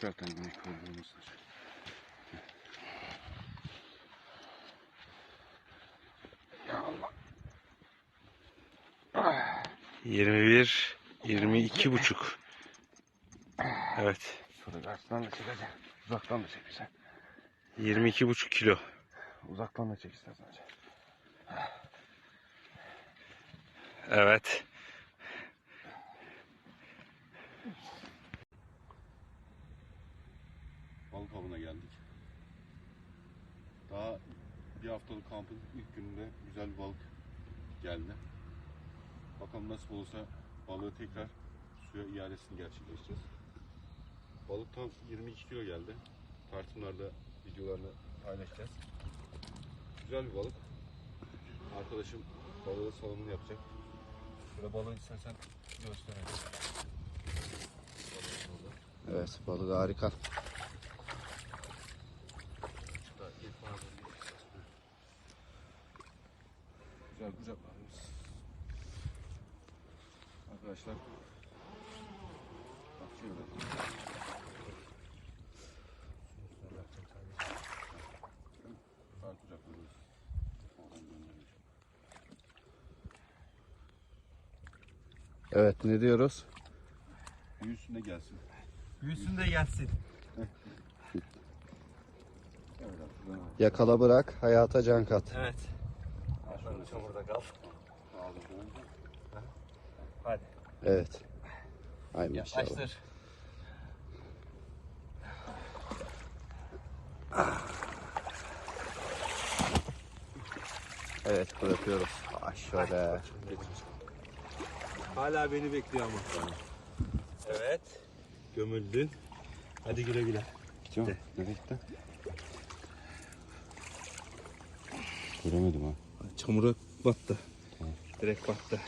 zaten güney kıvrılmasın. 21, 22 buçuk. Evet. Şurada karşıdan da çekeceksin. Uzaktan da çekeceksin. 22 buçuk kilo. Uzaktan da çek istersen. Evet. Avına geldik. Daha bir haftalık kampın ilk gününde güzel bir balık geldi. Bakalım nasıl olursa balığı tekrar suya iadesini gerçekleştireceğiz. Balık tam 22 kilo geldi. Tartımlarda videolarını paylaşacağız. Güzel bir balık. Arkadaşım balığı salımını yapacak. Şöyle balığı istersen gösterelim. Evet balık harika. Daha ilk bana doğru gideceğiz. Güzel kucaklarımız. Arkadaşlar. Bak şöyle. Evet ne diyoruz? Büyüsün de gelsin. Büyüsün de gelsin. Yakala bırak hayata can kat. Evet. Şöyle Çamurda kal. Aldım. Hadi. Evet. Ay maşallah. Yaklaştır. Evet bırakıyoruz. Şöyle. Hala beni bekliyor ama. Evet. Gömüldün. Hadi güle güle. Gidiyor. Nereye gitti? Göremedim ha. Çamura battı. Direkt battı.